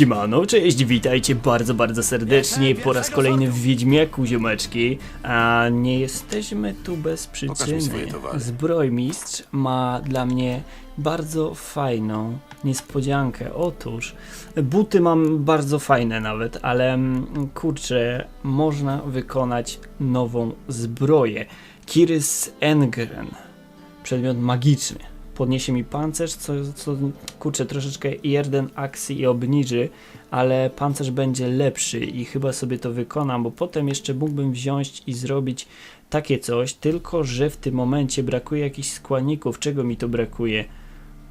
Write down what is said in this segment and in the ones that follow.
Siemano, cześć, witajcie bardzo, bardzo serdecznie po raz kolejny w Wiedźmiaku, ziomeczki. A nie jesteśmy tu bez przyczyny. Zbrojmistrz ma dla mnie bardzo fajną niespodziankę. Otóż, buty mam bardzo fajne nawet, ale mm, kurczę, można wykonać nową zbroję. Kiris Engren, przedmiot magiczny podniesie mi pancerz, co, co kurczę, troszeczkę jeden akcji i obniży, ale pancerz będzie lepszy i chyba sobie to wykonam, bo potem jeszcze mógłbym wziąć i zrobić takie coś, tylko że w tym momencie brakuje jakichś składników. Czego mi to brakuje?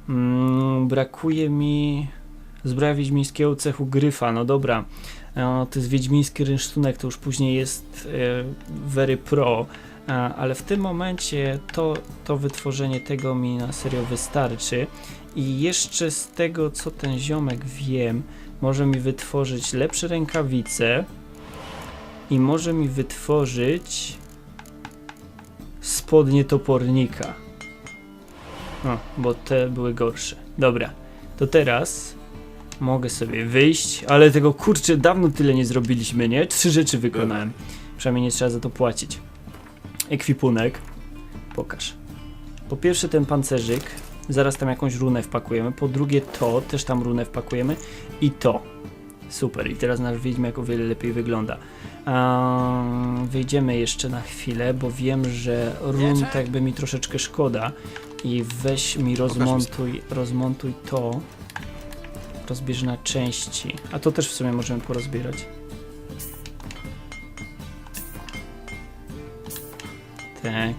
Mm, brakuje mi zbroja wiedźmińskiego cechu gryfa, no dobra. E, to jest wiedźmiński rynsztunek, to już później jest e, very pro. Ale w tym momencie to, to wytworzenie tego mi na serio wystarczy. I jeszcze z tego, co ten ziomek wiem, może mi wytworzyć lepsze rękawice i może mi wytworzyć spodnie topornika. O, bo te były gorsze. Dobra, to teraz mogę sobie wyjść, ale tego kurczę dawno tyle nie zrobiliśmy, nie? Trzy rzeczy wykonałem. Przynajmniej nie trzeba za to płacić ekwipunek. Pokaż. Po pierwsze ten pancerzyk, zaraz tam jakąś runę wpakujemy. Po drugie to, też tam runę wpakujemy. I to. Super. I teraz nasz wiedźmiak o wiele lepiej wygląda. Um, wyjdziemy jeszcze na chwilę, bo wiem, że run tak jakby mi troszeczkę szkoda. I weź mi rozmontuj, rozmontuj to. Rozbierz na części. A to też w sumie możemy porozbierać. Tak.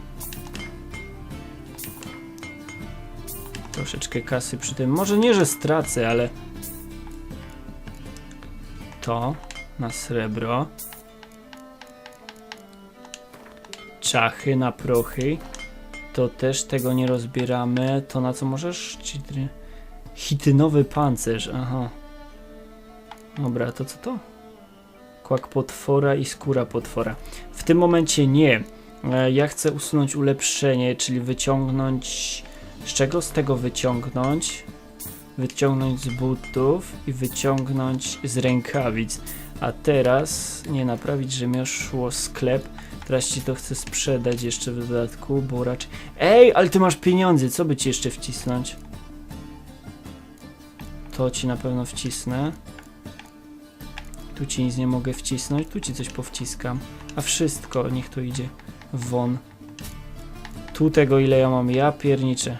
Troszeczkę kasy przy tym. Może nie, że stracę, ale. To na srebro. Czachy na prochy. To też tego nie rozbieramy. To na co możesz? Citry- Hitynowy pancerz, aha. Dobra, to co to? Kłak potwora i skóra potwora. W tym momencie nie. E, Ja chcę usunąć ulepszenie, czyli wyciągnąć. Z czego z tego wyciągnąć? Wyciągnąć z butów i wyciągnąć z rękawic. A teraz nie naprawić rzemiosło sklep. Teraz ci to chcę sprzedać jeszcze w dodatku, bo raczej. Ej, ale ty masz pieniądze, co by ci jeszcze wcisnąć? To ci na pewno wcisnę. Tu ci nic nie mogę wcisnąć, tu ci coś powciskam. A wszystko, niech to idzie won. Tu tego ile ja mam, ja pierniczę.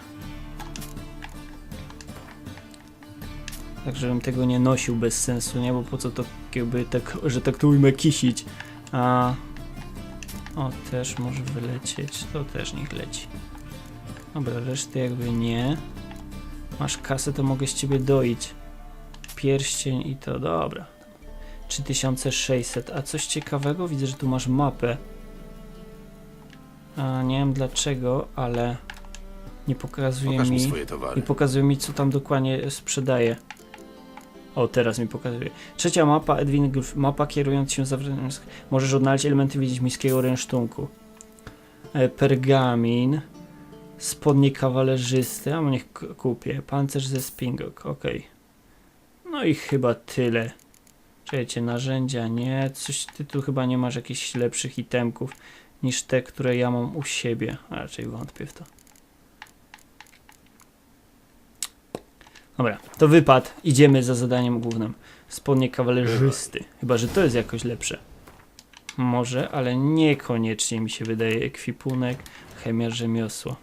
Tak, żebym tego nie nosił bez sensu, nie? Bo po co to jakby tak, że tak to ujmę kisić. A... O, też może wylecieć. To też niech leci. Dobra, reszty jakby nie. Masz kasę, to mogę z ciebie doić. Pierścień i to, dobra. 3600. A coś ciekawego? Widzę, że tu masz mapę. A, nie wiem dlaczego, ale nie pokazuje Pokaż mi mi, swoje nie towary. pokazuje mi co tam dokładnie sprzedaje. O, teraz mi pokazuje. Trzecia mapa, Edwin Gulf. Mapa kierując się za... Możesz odnaleźć elementy wiedźmińskiego rynsztunku. E, pergamin. Spodnie kawalerzysty. A niech kupię. Pancerz ze Spingok. Okej. No i chyba tyle. Czekajcie, narzędzia nie. Coś ty tu chyba nie masz jakichś lepszych itemków niż te, które ja mam u siebie. A raczej wątpię w to. Dobra, to wypad. Idziemy za zadaniem głównym. Spodnie kawalerzysty. Chyba, że to jest jakoś lepsze. Może, ale niekoniecznie mi się wydaje ekwipunek, chemia rzemiosło.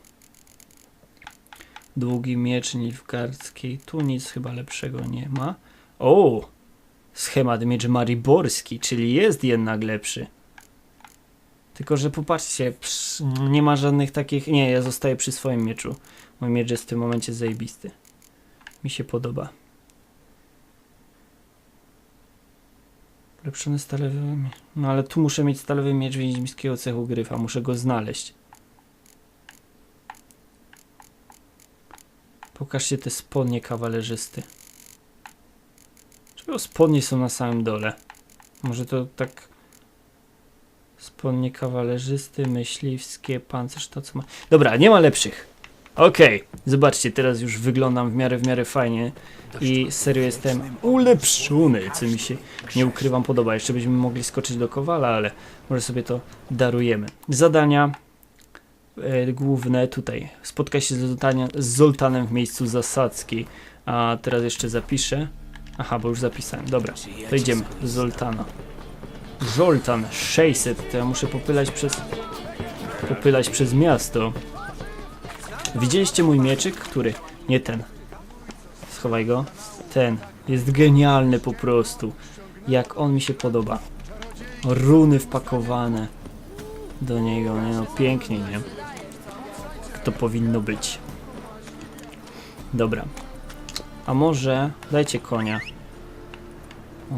Długi miecz nilfgaardzkiej. Tu nic chyba lepszego nie ma. O! Schemat miecz mariborski, czyli jest jednak lepszy. Tylko, że popatrzcie, psz, nie ma żadnych takich... Nie, ja zostaję przy swoim mieczu. Mój miecz jest w tym momencie zajebisty. Mi się podoba. Ulepszony stalowy miecz. No ale tu muszę mieć stalowy miecz wiedźmińskiego cechu gryfa. Muszę go znaleźć. Pokażcie te spodnie kawalerzysty. Czego spodnie są na samym dole? Może to tak... Spodnie kawalerzysty, myśliwskie, pancerz, to co ma... Dobra, nie ma lepszych. Okej, zobaczcie, teraz już wyglądam w miarę, w miarę fajnie i serio jestem ulepszony, co mi się, nie ukrywam, podoba. Jeszcze byśmy mogli skoczyć do Kowala, ale może sobie to darujemy. Zadania e, główne tutaj. Spotkać się z, Zoltania, z Zoltanem w miejscu zasadzki. A teraz jeszcze zapiszę. Aha, bo już zapisałem. Dobra, to idziemy Zoltana. Zoltan 600, to ja muszę popylać przez popylać przez miasto. Widzieliście mój mieczyk? Który? Nie ten. Schowaj go. Ten. Jest genialny po prostu. Jak on mi się podoba. Runy wpakowane do niego. Nie no, pięknie, nie? To powinno być. Dobra. A może dajcie konia.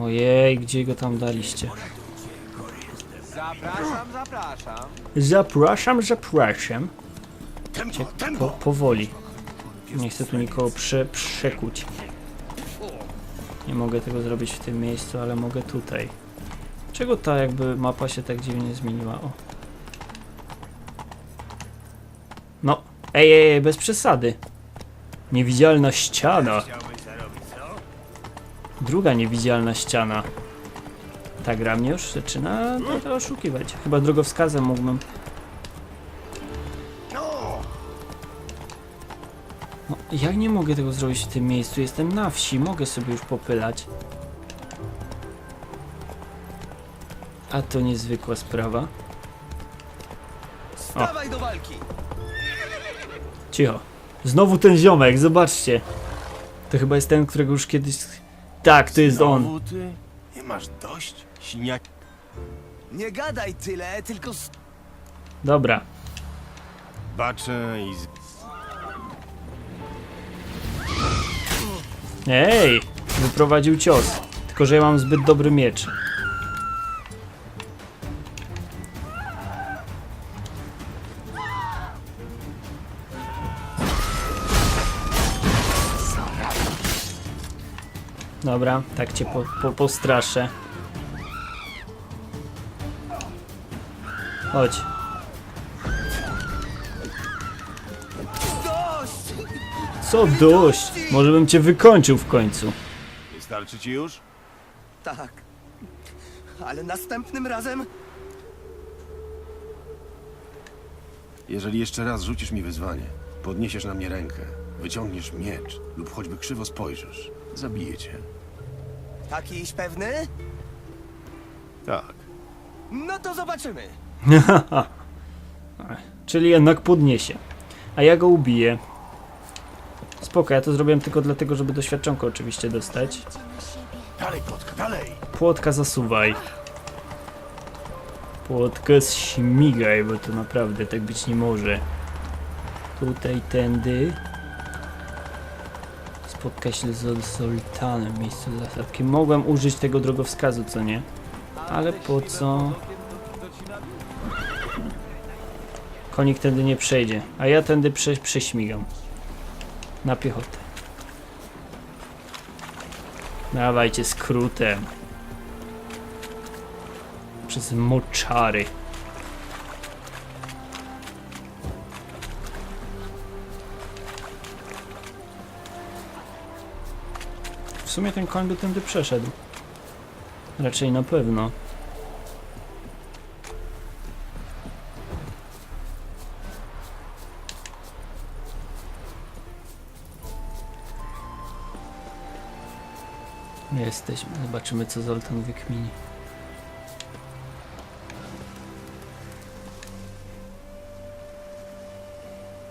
Ojej, gdzie go tam daliście? Zapraszam, zapraszam. Zapraszam, zapraszam. Po, powoli. Nie chcę tu nikogo prze, przekuć. Nie mogę tego zrobić w tym miejscu, ale mogę tutaj. Czego ta jakby mapa się tak dziwnie zmieniła? O. No, ej, ej, ej, bez przesady. Niewidzialna ściana. Druga niewidzialna ściana. Ta gra mnie już zaczyna trochę oszukiwać. Chyba drogowskazem mógłbym No, jak nie mogę tego zrobić w tym miejscu? Jestem na wsi, mogę sobie już popylać. A to niezwykła sprawa. Stawaj do walki! Cicho. Znowu ten ziomek, zobaczcie. To chyba jest ten, którego już kiedyś... Tak, to jest on. Znowu ty? Nie masz dość? Siniak... Nie gadaj tyle, tylko s- Dobra. Baczę i... Z... Ej! Wyprowadził cios. Tylko, że ja mam zbyt dobry miecz. Dobra, tak cię po, po, postraszę. Chodź. dość! Co dość? Może bym cię wykończył w końcu. Wystarczy ci już? Tak. Ale następnym razem Jeżeli jeszcze raz rzucisz mi wyzwanie, podniesiesz na mnie rękę, wyciągniesz miecz lub choćby krzywo spojrzysz, zabiję cię. takiś pewny? Tak. No to zobaczymy. Czyli jednak podniesie. A ja go ubiję. Spoko, ja to zrobiłem tylko dlatego, żeby doświadczonko oczywiście dostać. Dalej, plotka, dalej! Płotka zasuwaj. Płotka śmigaj, bo to naprawdę tak być nie może. Tutaj, tędy. Spotkać się z Zoltanem w miejscu zasadki. Mogłem użyć tego drogowskazu, co nie? Ale po co? Konik tędy nie przejdzie, a ja tędy prze, prześmigam. Na piechotę. Dawajcie skrótem. Przez moczary. W sumie ten koń by tędy przeszedł. Raczej na pewno. Jesteśmy. Zobaczymy, co Zoltan wykmini.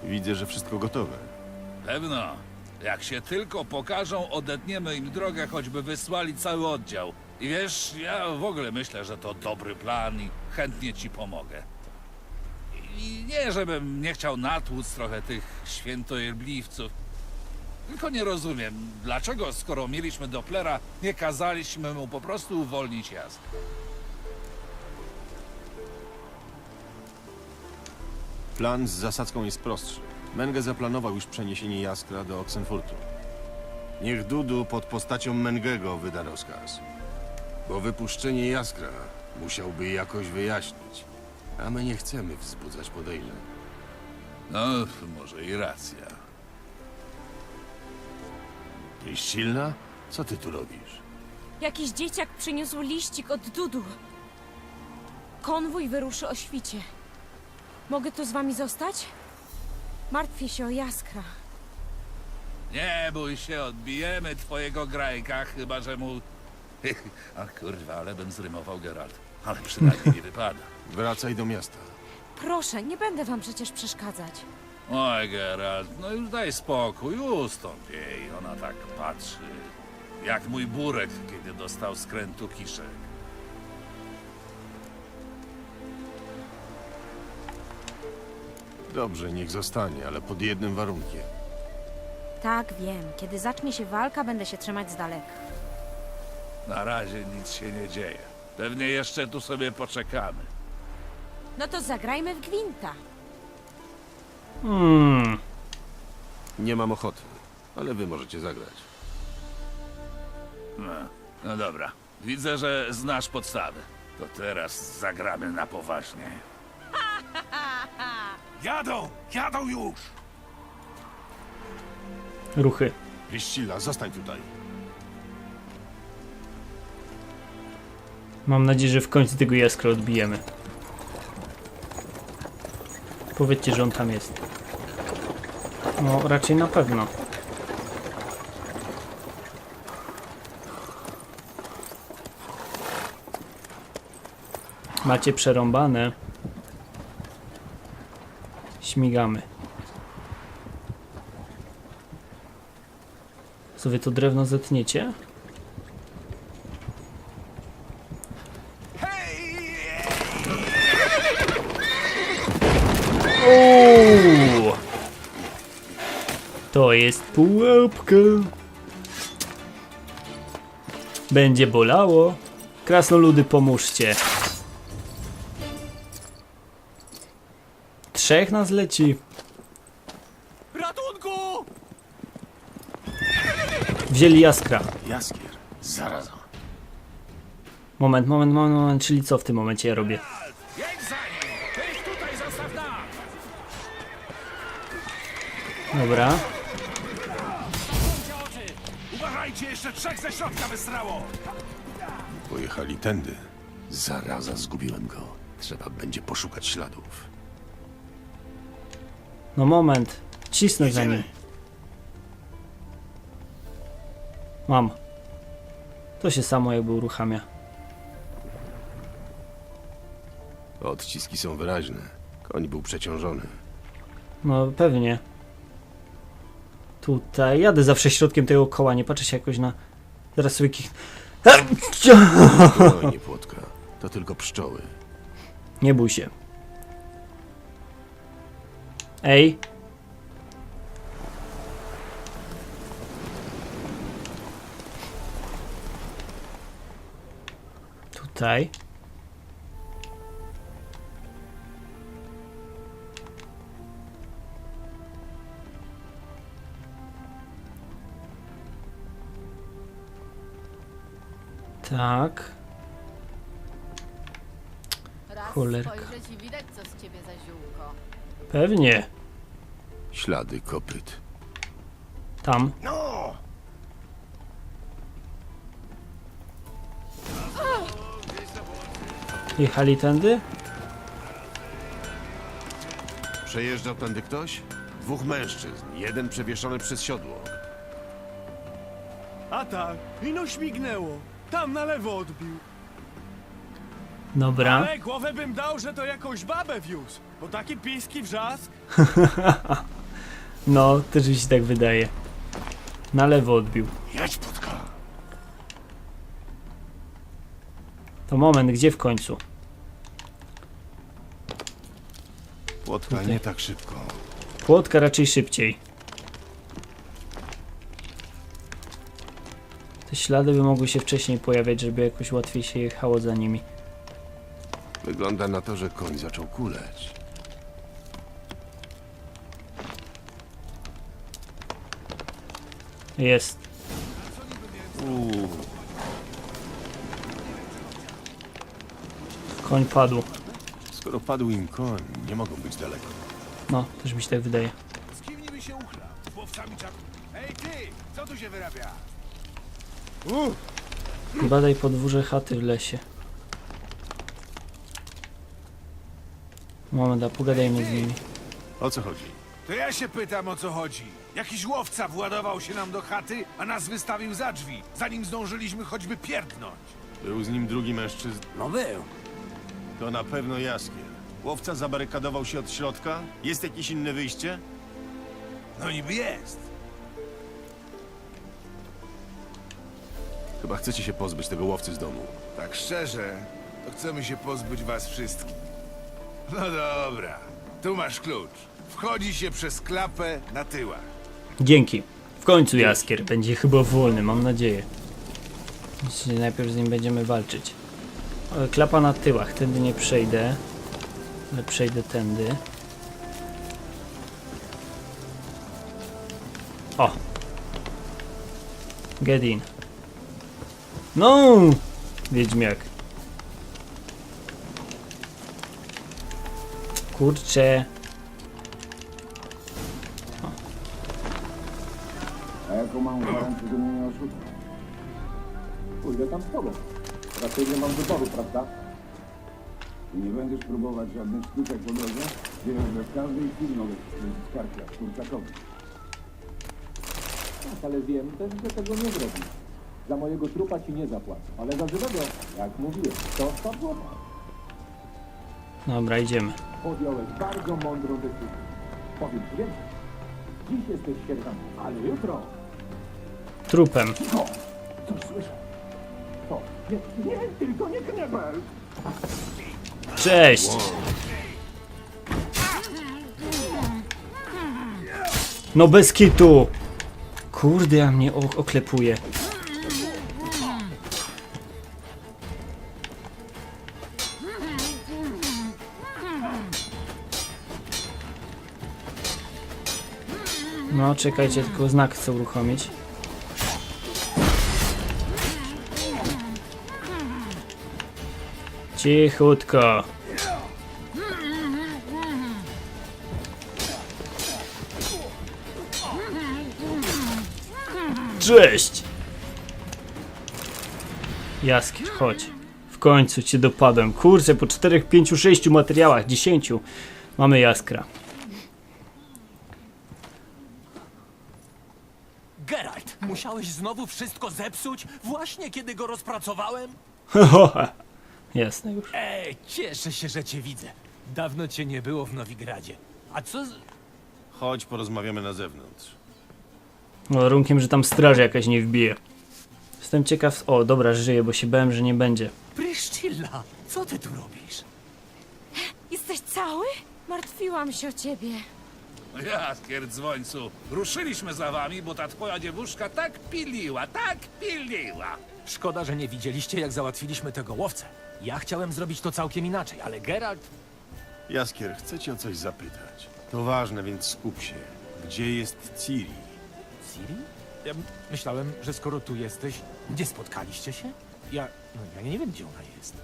Widzę, że wszystko gotowe. Pewno. Jak się tylko pokażą, odetniemy im drogę, choćby wysłali cały oddział. I wiesz, ja w ogóle myślę, że to dobry plan i chętnie ci pomogę. I nie, żebym nie chciał natłuc trochę tych świętojebliwców. Tylko nie rozumiem, dlaczego skoro mieliśmy Dopplera, nie kazaliśmy mu po prostu uwolnić jazd. Plan z zasadzką jest prostszy. Menge zaplanował już przeniesienie Jaskra do Oxenfurtu. Niech Dudu pod postacią Mengego wyda rozkaz. Bo wypuszczenie Jaskra musiałby jakoś wyjaśnić. A my nie chcemy wzbudzać podejrzeń. No, może i racja. Silna? Co ty tu robisz? Jakiś dzieciak przyniósł liścik od Dudu. Konwój wyruszy o świcie. Mogę tu z wami zostać? Martwię się o Jaskra. Nie bój się, odbijemy twojego grajka, chyba że mu... A kurwa, ale bym zrymował Geralt. Ale przynajmniej nie wypada. Wracaj do miasta. Proszę, nie będę wam przecież przeszkadzać. Oj, Geralt, no już daj spokój, ustąp jej. Ona tak patrzy, jak mój burek, kiedy dostał skrętu kiszek. Dobrze, niech zostanie, ale pod jednym warunkiem. Tak, wiem. Kiedy zacznie się walka, będę się trzymać z daleka. Na razie nic się nie dzieje. Pewnie jeszcze tu sobie poczekamy. No to zagrajmy w gwinta. Hmm. Nie mam ochoty, ale wy możecie zagrać. No, no dobra, widzę, że znasz podstawy. To teraz zagramy na poważnie. Jadą! Jadą już! Ruchy. Priscilla, zostań tutaj. Mam nadzieję, że w końcu tego jaskra odbijemy. Powiedzcie, że on tam jest. No, raczej na pewno. Macie przerąbane. Śmigamy. Co to drewno zetniecie? Uuu. To jest pułapka. Będzie bolało. Krasnoludy, pomóżcie. Trzech nas leci. Ratunku! Wzięli jaskra. Jaskier, zaraza. Moment, moment, moment, moment. Czyli co w tym momencie ja robię? Jedź Uważajcie, jeszcze trzech ze środka wysrało! Pojechali tędy. Zaraza, zgubiłem go. Trzeba będzie poszukać śladów. No moment. Cisnę za nim. Mam. To się samo jakby uruchamia. Odciski są wyraźne. Koń był przeciążony. No pewnie. Tutaj jadę zawsze środkiem tego koła, nie patrzę się jakoś na... Zaraz sobie kich... No nie płotka. To tylko pszczoły. Nie bój się. Ej. Tutaj. Tak. Raz Cholerka. spojrzeć i widać, co z ciebie za ziółko. Pewnie. Ślady kopyt. Tam. No! Jechali tędy? Przejeżdżał tędy ktoś? Dwóch mężczyzn. Jeden przewieszony przez siodło. A tak, ino śmignęło. Tam na lewo odbił. Dobra. Ale głowę bym dał, że to jakąś babę wiózł. Bo taki piski wrzask. No, też mi się tak wydaje. Na lewo odbił. Jedź, płotka! To moment, gdzie w końcu? Płotka nie tak szybko. Płotka raczej szybciej. Te ślady by mogły się wcześniej pojawiać, żeby jakoś łatwiej się jechało za nimi. Wygląda na to, że koń zaczął kuleć. Jest. Uuu, Koń padł. skoro padł im koń, nie mogą być daleko. No, też mi się tak wydaje. Z kim niby się uchla? Z łowcami czap... Ej ty, co tu się wyrabia? Badaj podwórze chaty w lesie. Moment, a pogadajmy z nimi. O co chodzi? To ja się pytam o co chodzi. Jakiś łowca władował się nam do chaty, a nas wystawił za drzwi, zanim zdążyliśmy choćby pierdnąć. Był z nim drugi mężczyzna. No był. To na pewno Jaskier. Łowca zabarykadował się od środka? Jest jakieś inne wyjście? No niby jest. Chyba chcecie się pozbyć tego łowcy z domu. Tak szczerze, to chcemy się pozbyć was wszystkich. No dobra, tu masz klucz. Wchodzi się przez klapę na tyłach. Dzięki. W końcu Jaskier będzie chyba wolny, mam nadzieję. Czyli najpierw z nim będziemy walczyć. E, Klapa na tyłach, tędy nie przejdę. Ale przejdę tędy. O! Get in. No! Wiedźmiak. Kurczę. A jaką mam gwarancję, że mnie nie oszuka? Pójdę tam z tobą. Raczej nie mam wyboru, prawda? I nie będziesz próbować żadnych sztuczek po drodze? Wiesz, że w każdej chwili mogę skręcić kartę jak kurczakowi. Tak, ale wiem też, że tego nie zrobisz. Za mojego trupa ci nie zapłacę, ale za żywego, jak mówiłem, to złota. Dobra, idziemy. Podjąłeś bardzo mądrą decyzję. Powiem ci więcej. Dziś jesteś sierżantem, ale jutro Trupem. Cicho! Coś słyszę. To. Nie, nie, tylko nie knebel! Cześć! No bez kitu! Kurde, ja mnie o- oklepuje. No, czekajcie, tylko znak chcę uruchomić. Cichutko. Cześć! Jaskier, chodź. W końcu cię dopadłem. Kurczę, po 4, 5, 6 materiałach, 10 mamy jaskra. Musiałeś znowu wszystko zepsuć, właśnie kiedy go rozpracowałem? Jasne już. Ej, cieszę się, że cię widzę. Dawno cię nie było w Nowigradzie. A co z... Chodź, porozmawiamy na zewnątrz. Warunkiem, że tam straż jakaś nie wbije. Jestem ciekaw. O, dobra, żyję, bo się bałem, że nie będzie. Pryszcilla, co ty tu robisz? Jesteś cały? Martwiłam się o ciebie. Jaskier, dzwońcu, ruszyliśmy za wami, bo ta twoja dziewuszka tak piliła, tak piliła. Szkoda, że nie widzieliście, jak załatwiliśmy tego łowcę. Ja chciałem zrobić to całkiem inaczej, ale Geralt... Jaskier, chcę cię o coś zapytać. To ważne, więc skup się. Gdzie jest Ciri? Ciri? Ja m- myślałem, że skoro tu jesteś, gdzie spotkaliście się? Ja... no ja nie wiem, gdzie ona jest.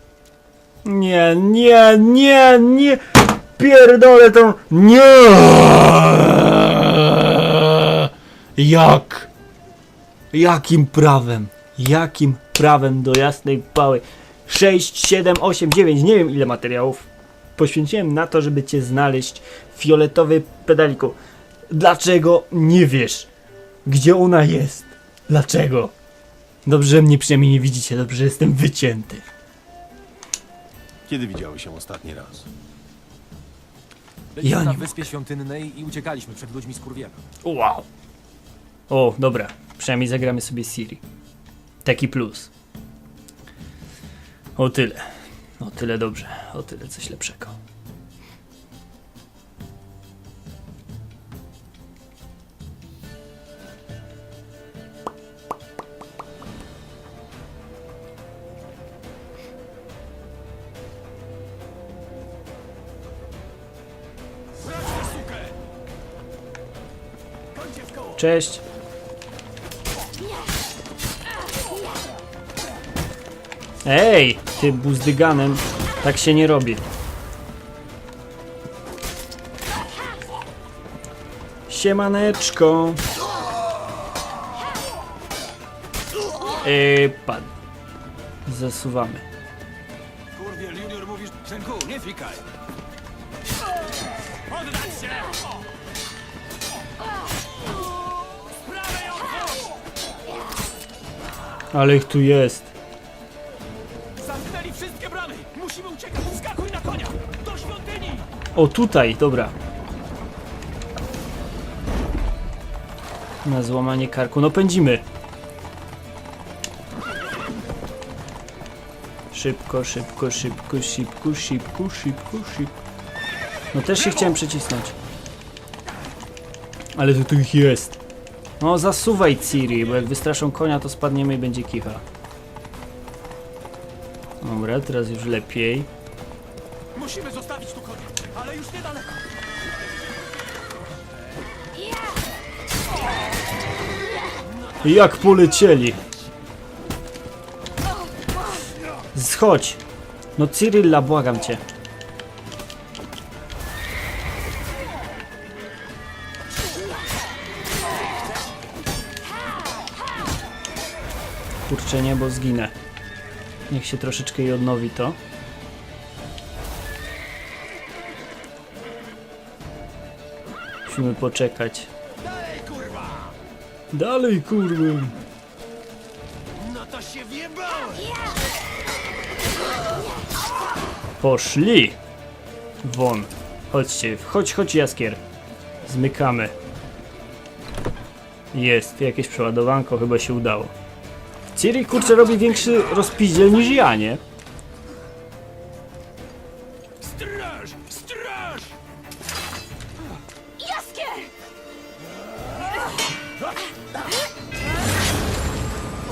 Nie, nie, nie, nie! Pierdolę tą... Nie! Jak? Jakim prawem? Jakim prawem do jasnej pały? 6, 7, 8, 9, nie wiem ile materiałów poświęciłem na to, żeby cię znaleźć. Fioletowy pedaliku. Dlaczego nie wiesz? Gdzie ona jest? Dlaczego? Dobrze, że mnie przynajmniej nie widzicie, dobrze, że jestem wycięty. Kiedy widziały się ostatni raz? Byliśmy Ja na nie Wyspie Świątynnej i uciekaliśmy przed ludźmi z Kurwiela. Wow. O, dobra. Przynajmniej zagramy sobie Siri. Taki plus. O tyle. O tyle dobrze. O tyle coś lepszego. Cześć. Ej, ty buzdyganem. Tak się nie robi. Siemaneczko. Yy, padł. Zasuwamy. Junior mówisz, nie fikaj. Ale ich tu jest. Zamknęli wszystkie bramy! Musimy uciekać! Skakuj na konia! Do świątyni! O, tutaj, dobra. Na złamanie karku. No pędzimy. Szybko, szybko, szybko, szybko, szybko, szybko, szybko. No też się chciałem przycisnąć. Ale to tu ich jest. No zasuwaj Ciri, bo jak wystraszą konia to spadniemy i będzie kicha. Dobra, teraz już lepiej. Musimy zostawić tu konia, ale już niedaleko. Jak polecieli. Schodź. No Cyrilla, błagam cię. Kurczę nie, bo zginę. Niech się troszeczkę jej odnowi to. Musimy poczekać. Dalej, kurwa! No to się wjebałem! Poszli! Won. Chodźcie, chodź, chodź Jaskier. Zmykamy. Jest, jakieś przeładowanko, chyba się udało. Ciri, kurczę, robi większy rozpiździel niż ja, nie? Straż! Straż! Jaskier!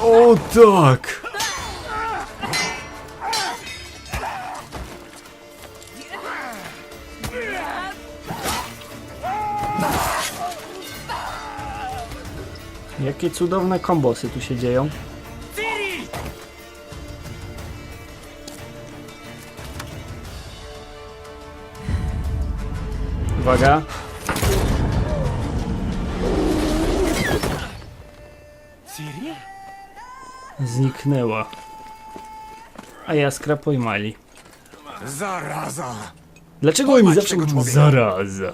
O tak! Jakie cudowne kombosy tu się dzieją. Uwaga. Zniknęła. A jaskra pojmali. Zaraza! Dlaczego oni Pojmać zawsze tego mówią człowieka. zaraza?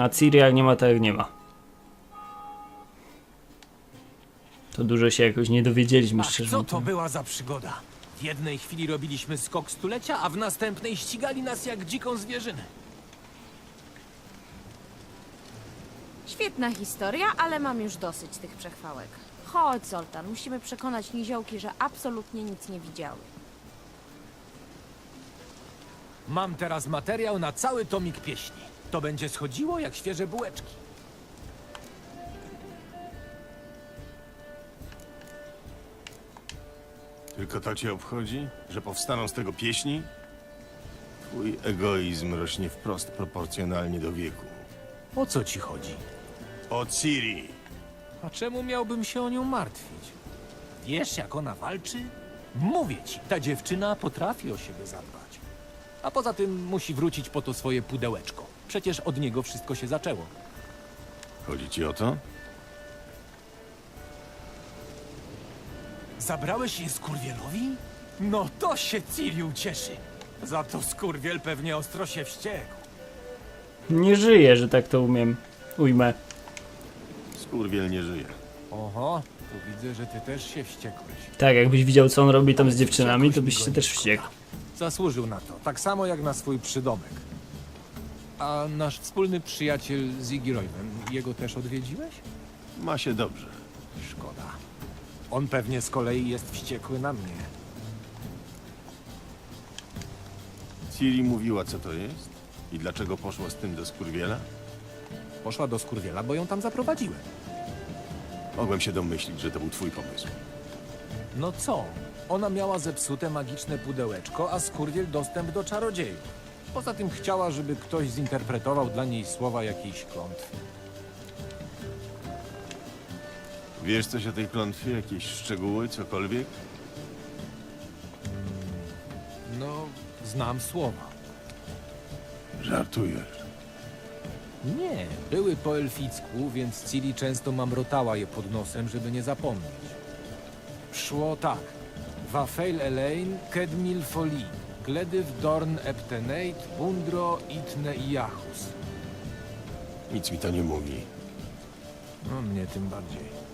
A Ciri jak nie ma, tak jak nie ma. To dużo się jakoś nie dowiedzieliśmy, Ach, szczerze co mówiąc. to była za przygoda? W jednej chwili robiliśmy skok stulecia, a w następnej ścigali nas jak dziką zwierzynę. Świetna historia, ale mam już dosyć tych przechwałek. Chodź, Zoltan, musimy przekonać niziołki, że absolutnie nic nie widziały. Mam teraz materiał na cały tomik pieśni. To będzie schodziło jak świeże bułeczki. Tylko to cię obchodzi, że powstaną z tego pieśni? Twój egoizm rośnie wprost proporcjonalnie do wieku. O co ci chodzi? O Ciri! A czemu miałbym się o nią martwić? Wiesz, jak ona walczy? Mówię ci, ta dziewczyna potrafi o siebie zadbać. A poza tym musi wrócić po to swoje pudełeczko. Przecież od niego wszystko się zaczęło. Chodzi ci o to? Zabrałeś je skurwielowi? No to się Ciri ucieszy. Za to skurwiel pewnie ostro się wściekł. Nie żyję, że tak to umiem. Ujmę. Skurwiel nie żyje. Oho, to widzę, że ty też się wściekłeś. Tak, jakbyś widział, co on robi tam z dziewczynami, to byś się też wściekł. Zasłużył na to, tak samo jak na swój przydomek. A nasz wspólny przyjaciel Ziggy Royven, jego też odwiedziłeś? Ma się dobrze. Szkoda. On pewnie z kolei jest wściekły na mnie. Ciri mówiła, co to jest? I dlaczego poszła z tym do Skurwiela? Poszła do Skurwiela, bo ją tam zaprowadziłem. Mogłem się domyślić, że to był twój pomysł. No co? Ona miała zepsute magiczne pudełeczko, a Skurwiel dostęp do czarodziejów. Poza tym chciała, żeby ktoś zinterpretował dla niej słowa jakiejś klątwy. Wiesz coś o tej klątwie? Jakieś szczegóły, cokolwiek? No, znam słowa. Żartujesz. Nie, były po elficku, więc Ciri często mamrotała je pod nosem, żeby nie zapomnieć. Szło tak. Wafel Elaine, Kedmil Foli, Gledyw Dorn Eptenate, Bundro, Itne i Jachus. Nic mi to nie mówi. No mnie tym bardziej.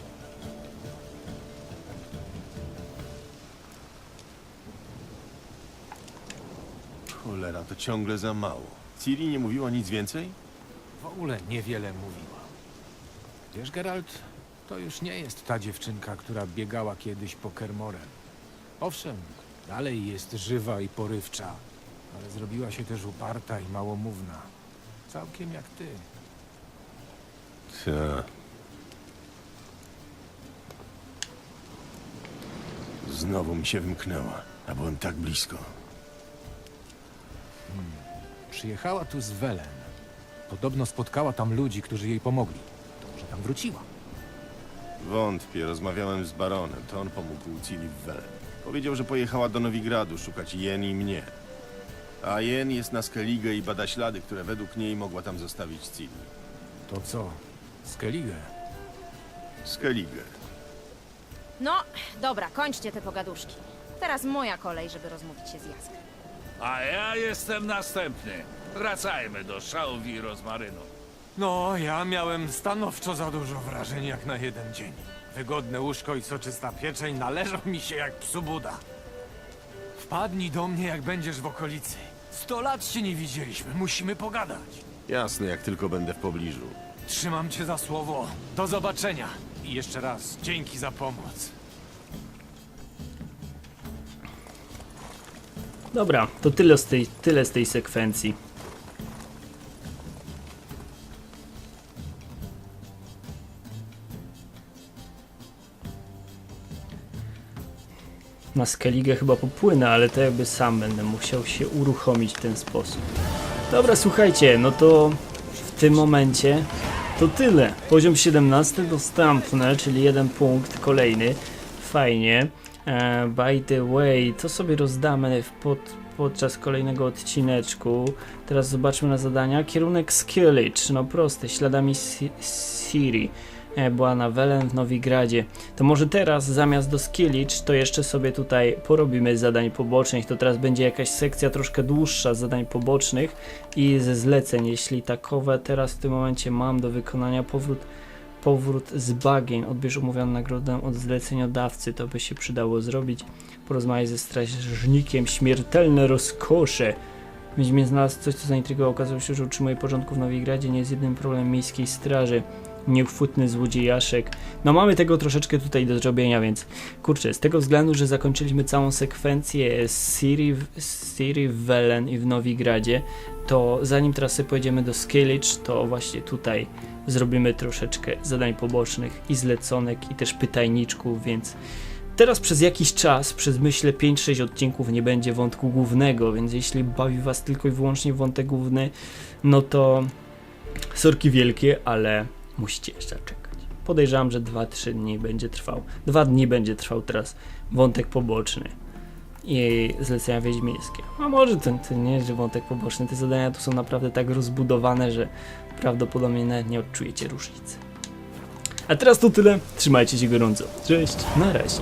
Cholera, to ciągle za mało. Ciri nie mówiła nic więcej? W ogóle niewiele mówiła. Wiesz, Geralt, to już nie jest ta dziewczynka, która biegała kiedyś po Kermorem. Owszem, dalej jest żywa i porywcza, ale zrobiła się też uparta i małomówna. Całkiem jak ty. Ta. Znowu mi się wymknęła, a byłem tak blisko. Przyjechała tu z Welen. Podobno spotkała tam ludzi, którzy jej pomogli. To może tam wróciła. Wątpię, rozmawiałem z baronem, to on pomógł Ciri w Welen. Powiedział, że pojechała do Nowigradu szukać Jen i mnie. A Jen jest na Skellige i bada ślady, które według niej mogła tam zostawić Ciri. To co? Skellige. Skellige. No, dobra, kończcie te pogaduszki. Teraz moja kolej, żeby rozmówić się z Jaskrem. A ja jestem następny. Wracajmy do szałwi i rozmarynu. No, ja miałem stanowczo za dużo wrażeń jak na jeden dzień. Wygodne łóżko i soczysta pieczeń należą mi się jak psu Buda. Wpadnij do mnie, jak będziesz w okolicy. Sto lat się nie widzieliśmy, musimy pogadać. Jasne, jak tylko będę w pobliżu. Trzymam cię za słowo. Do zobaczenia. I jeszcze raz, dzięki za pomoc. Dobra, to tyle z tej, tyle z tej sekwencji. Na Skellige chyba popłynę, ale to jakby sam będę musiał się uruchomić w ten sposób. Dobra, słuchajcie, no to w tym momencie to tyle. Poziom 17 dostępny, czyli jeden punkt kolejny. Fajnie. E, by the way, to sobie rozdamy pod, podczas kolejnego odcineczku. Teraz zobaczmy na zadania. Kierunek Skillage, no proste, śladami Si- Siri. E, była na Welen w Nowigradzie. To może teraz zamiast do Skillage, to jeszcze sobie tutaj porobimy zadań pobocznych. To teraz będzie jakaś sekcja troszkę dłuższa zadań pobocznych i ze zleceń, jeśli takowe teraz w tym momencie mam do wykonania powrót powrót z bagien, odbierz umówioną nagrodę od zleceniodawcy, to by się przydało zrobić. Porozmawiaj ze strażnikiem, śmiertelne rozkosze. Wiedźmin znalazł coś, co zaintrygowało. Okazało się, że utrzymuje porządku w Nowigradzie. Nie jest jedynym problemem miejskiej straży. Nieuchwytny złodziejaszek. No mamy tego troszeczkę tutaj do zrobienia, więc kurczę, z tego względu, że zakończyliśmy całą sekwencję z Siri, Siri w Welen i w Nowigradzie, to zanim teraz sobie pojedziemy do Skillage, to właśnie tutaj zrobimy troszeczkę zadań pobocznych i zleconek i też pytajniczków, więc teraz przez jakiś czas, przez myślę 5-6 odcinków nie będzie wątku głównego, więc jeśli bawi was tylko i wyłącznie wątek główny, no to sorki wielkie, ale musicie jeszcze czekać. Podejrzewam, że 2-3 dni będzie trwał. Dwa dni będzie trwał teraz wątek poboczny i zlecenia wiedźmińskie. A może ten, ten nie, że wątek poboczny, te zadania tu są naprawdę tak rozbudowane, że prawdopodobnie nawet nie odczujecie różnicy. A teraz to tyle. Trzymajcie się gorąco. Cześć, na razie.